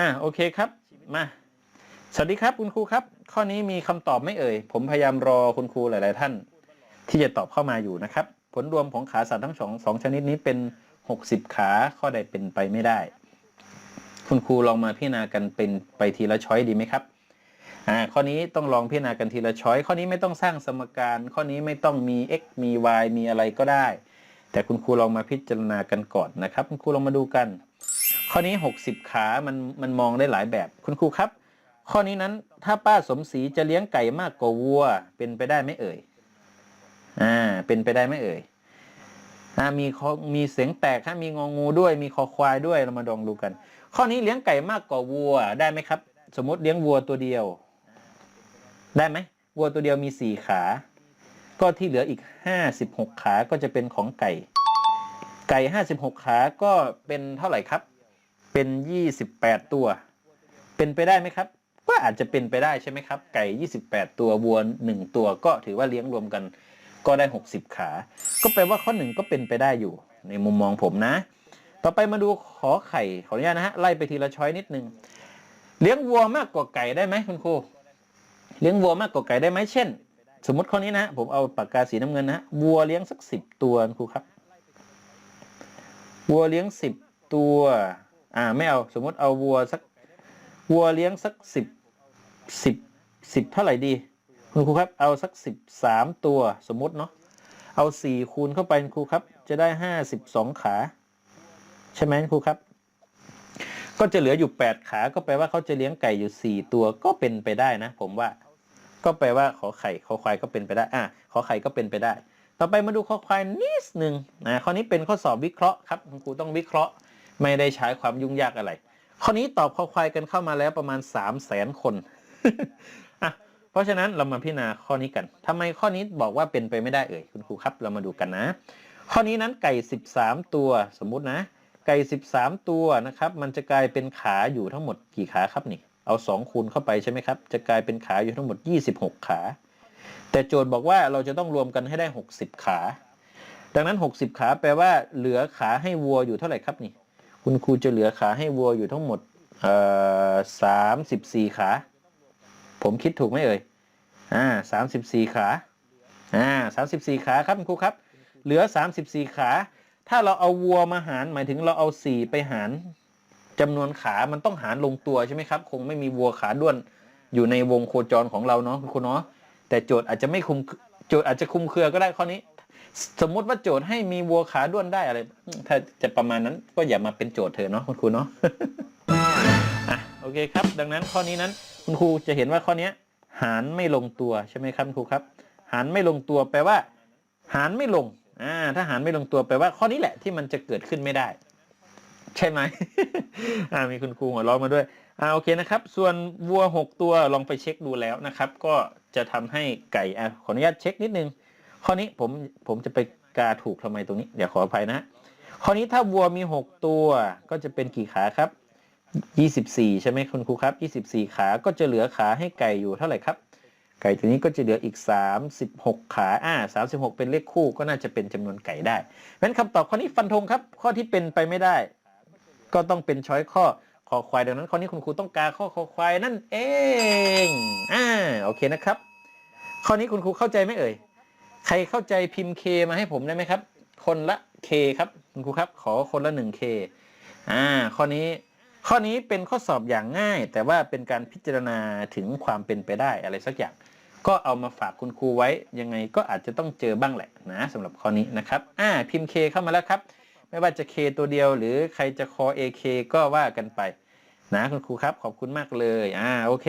อ่าโอเคครับมาสวัสดีครับคุณครูครับ ข้อนี้มีคำตอบไหม่เอ่ย ผมพยายามรอคุณครูหลาย ๆ ท่าน ที่จะตอบเข้ามาอยู่นะครับ ผลรวมของขาสัตว์ทั้งสองสองชนิดนี้เป็น 60 ขาข้อใดเป็นไปไม่ได้ คุณครูลองมาพิจารณากันเป็นไปทีละช้อยดีไหมครับอ่าข้อนี้ต้องลองพิจารณากันทีละช้อยข้อนี้ไม่ต้องสร้างสมการ ข้อนี้ไม่ต้องมี x มี y มีอะไรก็ได้ แต่คุณครูลองมาพิจารณากันก่อนนะครับ คุณครูลองมาดูกัน ข้อนี้ 60 ขามันมันมองได้หลายแบบ คุณครูครับ ข้อนี้นั้นถ้าป้าสมศรีจะเลี้ยงไก่มากกว่าวัว เป็นไปได้ไหมเอ่ยอ่าเป็นไปได้ไหมเอ่ยอ่ามีมีเสียงแตกถ้ามีงองูด้วย มีคอควายด้วยเรามาลองดูกัน ข้อนี้เลี้ยงไก่มากกว่าวัวได้ไหมครับ สมมติเลี้ยงวัวตัวเดียว ได้ไหมวัวตัวเดียวมีสี่ขา ก็ที่เหลืออีกห้าสิบหกขาก็จะเป็นของไก่ ไก่ห้าสิบหกขาก็เป็นเท่าไหร่ครับ เป็นยี่สิบแปดตัว เป็นไปได้ไหมครับ ก็อาจจะเป็นไปได้ใช่ไหมครับ ไก่ยี่สิบแปดตัววัวหนึ่งตัวก็ถือว่าเลี้ยงรวมกันก็ได้หกสิบขา ก็แปลว่าข้อหนึ่งก็เป็นไปได้อยู่ ในมุมมองผมนะ ต่อไปมาดูขอไข่ขออนุญาตนะฮะไล่ไปทีละช้อยนิดนึงเลี้ยงวัวมากกว่าไก่ได้ไหมคุณครูเลี้ยงวัวมากกว่าไก่ได้ไหมเช่น สมมติข้อนี้นะผมเอาปากกาสีน้ำเงินนะฮะวัวเลี้ยงสักสิบตัวครูครับ วัวเลี้ยงสิบตัว อ่าไม่เอาสมมติเอาวัวสักวัวเลี้ยงสักสิบสิบสิบเท่าไหร่ดีคุณครูครับเอาสักสิบสามตัวสมมติเนาะเอาสี่คูณเข้าไปครูครับ จะได้ห้าสิบสองขา ใช่ไหมคุณครูครับ ก็จะเหลืออยู่แปดขาก็แปลว่าเขาจะเลี้ยงไก่อยู่สี่ตัวก็เป็นไปได้นะ ผมว่า ก็แปลว่าขอไข่ขอควายก็เป็นไปได้อะขอไข่ก็เป็นไปได้ ต่อไปมาดูข้อควายนิดหนึ่งนะข้อนี้เป็นข้อสอบวิเคราะห์ครับคุณครูต้องวิเคราะห์ ไม่ได้ใช้ความยุ่งยากอะไร ข้อนี้ตอบข้อควายกันเข้ามาแล้วประมาณ 3 0 0แสนคนอะเพราะฉะนั้นเรามาพิจารณาข้อนี้กันทำไมข้อนี้บอกว่าเป็นไปไม่ได้เอ่ยคุณครูครับ เรามาดูกันนะ ข้อนี้นั้นไก่ 13 ตัวสมมุตินะ ไก่ 13 ตัวนะครับ มันจะกลายเป็นขาอยู่ทั้งหมดกี่ขาครับนี่ เอา 2 คูณเข้าไปใช่ไหมครับ จะกลายเป็นขาอยู่ทั้งหมด 26 ขา แต่โจทย์บอกว่าเราจะต้องรวมกันให้ได้ 60 ขา ดังนั้น 60 ขาแปลว่าเหลือขาให้วัวอยู่เท่าไหร่ครับนี่ คุณครูจะเหลือขาให้วัวอยู่ทั้งหมดสามสิบสี่ขา ผมคิดถูกไหมเอ่ย อ่าสามสิบสี่ขา อ่าสามสิบสี่ขาครับคุณครูครับ เหลือสามสิบสี่ขา ถ้าเราเอาวัวมาหารหมายถึงเราเอาสี่ไปหารจำนวนขา มันต้องหารลงตัวใช่ไหมครับ คงไม่มีวัวขาด้วนอยู่ในวงโคจรของเราเนาะคุณครูเนาะ แต่โจทย์อาจจะไม่คุม โจทย์อาจจะคุมเครือก็ได้ข้อนี้ สมมุติว่าโจทย์ให้มีวัวขาด้วนได้อะไร ถ้าจะประมาณนั้นก็อย่ามาเป็นโจทย์เธอเนาะคุณครูเนาะอะโอเคครับ ดังนั้นข้อนี้นั้น คุณครูจะเห็นว่าข้อนี้หารไม่ลงตัวใช่ไหมครับคุณครูครับ หารไม่ลงตัวแปลว่า หารไม่ลงอ่าถ้าหารไม่ลงตัวแปลว่าข้อนี้แหละที่มันจะเกิดขึ้นไม่ได้ ใช่ไหมอ่ามีคุณครูหัวเราะมาด้วยอ่าโอเคนะครับ ส่วนวัวหกตัวลองไปเช็คดูแล้วนะครับ ก็จะทำให้ไก่อะขออนุญาตเช็คนิดนึง ข้อนี้ผมผมจะไปกาถูกทำไมตรงนี้เดี๋ยวขออภัยนะข้อนี้ถ้าวัวมี 6 ตัวก็จะเป็นกี่ขาครับ 24 ใช่ไหมคุณครูครับ 24 ขาก็จะเหลือขาให้ไก่อยู่เท่าไหร่ครับ ไก่ตัวนี้ก็จะเหลืออีก 36 ขาอ่า36 เป็นเลขคู่ก็น่าจะเป็นจำนวนไก่ได้เพราะฉะนั้นคำตอบข้อนี้ฟันธงครับ ข้อที่เป็นไปไม่ได้ ก็ต้องเป็นช้อยข้อคอควายดังนั้นข้อนี้คุณครูต้องการข้อคอควายนั่นเองอ่าโอเคนะครับ ข้อนี้คุณครูเข้าใจไหมเอ่ย ใครเข้าใจพิมพ์ K มาให้ผมได้ไหมครับ คนละ K ครับคุณครูครับ ขอคนละ 1K อ่าข้อนี้ข้อนี้เป็นข้อสอบอย่างง่าย แต่ว่าเป็นการพิจารณาถึงความเป็นไปได้อะไรสักอย่าง ก็เอามาฝากคุณครูไว้ยังไงก็อาจจะต้องเจอบ้างแหละนะสำหรับข้อนี้นะครับอ่าพิมพ์ K เข้ามาแล้วครับ ไม่ว่าจะ K ตัวเดียว หรือใครจะคอ AK ก็ว่ากันไป นะคุณครูครับขอบคุณมากเลยอ่าโอเค